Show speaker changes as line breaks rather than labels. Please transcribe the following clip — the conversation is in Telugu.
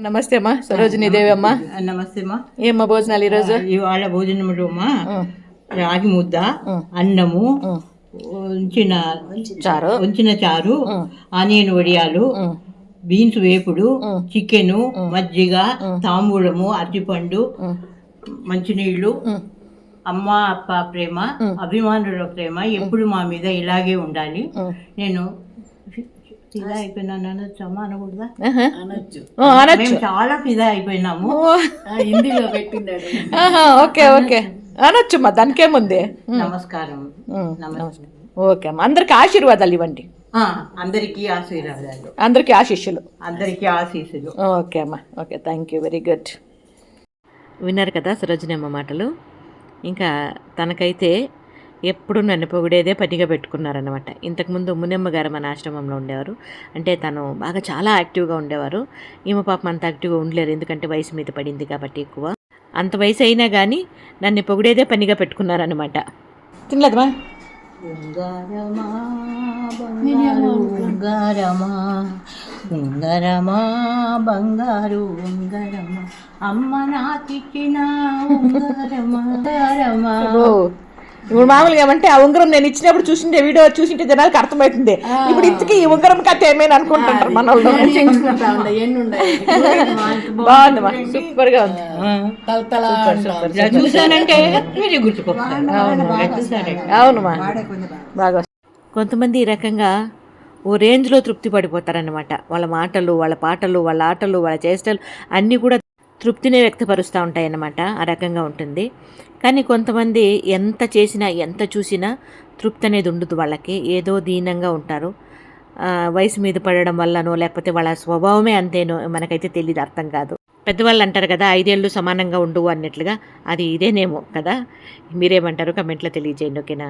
నమస్తే అమ్మా సరోజిని దేవి అమ్మ
నమస్తే అమ్మా
ఏమ్మా భోజనాలు ఈరోజు
ఇవాళ భోజనంలో అమ్మా. రాగి ముద్ద. అన్నము. ఉంచిన
చారు
ఉంచిన చారు. ఆనియన్ వడియాలు. బీన్స్ వేపుడు. చికెను. మజ్జిగ. తాంబూలము అరటిపండు. మంచినీళ్ళు. అమ్మ అప్ప ప్రేమ. అభిమానుల ప్రేమ ఎప్పుడు మా మీద ఇలాగే ఉండాలి. నేను ఫిదా అయిపోయినాను. అనొచ్చమ్మా అనకూడదా?
అనొచ్చు.
మేము చాలా ఫిదా అయిపోయినాము.
ఓ. ఆహా, ఓకే ఓకే. అనొచ్చు మా దానికేముంది.
నమస్కారం. నమస్కారం.
ఓకే అమ్మా. అందరికి ఆశీర్వాదాలు ఇవ్వండి.
ఆ, అందరికీ ఆశీర్వాదాలు.
అందరికీ ఆశీస్సులు.
అందరికీ ఆశీస్సులు.
ఓకే అమ్మా. Okay thank you very good విన్నారు కదా సరోజిని అమ్మ మాటలు. ఇంకా తనకైతే ఎప్పుడు నన్ను పొగిడేదే పనిగా పెట్టుకున్నారనమాట ఇంతకుముందు మునెమ్మ గారు మన ఆశ్రమంలో ఉండేవారు. అంటే తను బాగా చాలా యాక్టివ్గా ఉండేవారు. ఈమె పాపం అంత యాక్టివ్గా ఉండలేరు. ఎందుకంటే వయసు మీద పడింది కాబట్టి ఎక్కువ. అంత వయసు అయినా కానీ నన్ను పొగిడేదే పనిగా పెట్టుకున్నారనమాట తినలేదమ్మా?
ఉంగరమా బంగారు ఉంగరమా ఉంగరమా బంగారు ఉంగరమా. అమ్మ నాకిచ్చిన ఉంగరమా
ఇప్పుడు మామూలుగా ఏమంటే ఆ ఉంగరం నేను ఇచ్చినప్పుడు చూసింటే వీడియో చూసింటే జనాలకు అర్థమవుతుంది. ఇప్పుడు ఇంతకీ ఈ ఉంగరం కథ ఏమైనా అనుకుంటుంటారు మన వాళ్ళు బాగుంది మా సూపర్గా ఉంది
చూసానంటే
బాగా. కొంతమంది ఈ రకంగా ఓ రేంజ్లో తృప్తి పడిపోతారనమాట వాళ్ళ మాటలు వాళ్ళ పాటలు వాళ్ళ ఆటలు వాళ్ళ చేష్టలు అన్నీ కూడా తృప్తినే వ్యక్తపరుస్తూ ఉంటాయన్నమాట. ఆ రకంగా ఉంటుంది. కానీ కొంతమంది ఎంత చేసినా ఎంత చూసినా తృప్తి అనేది ఉండదు వాళ్ళకి. ఏదో దీనంగా ఉంటారు. వయసు మీద పడడం వల్లనో లేకపోతే వాళ్ళ స్వభావమే అంతేనో మనకైతే తెలియదు అర్థం కాదు. పెద్దవాళ్ళు అంటారు కదా ఐదేళ్ళు సమానంగా ఉండవు అన్నట్లుగా. అది ఇదేనేమో కదా? మీరేమంటారు కమెంట్లో తెలియజేయండి ఓకేనా?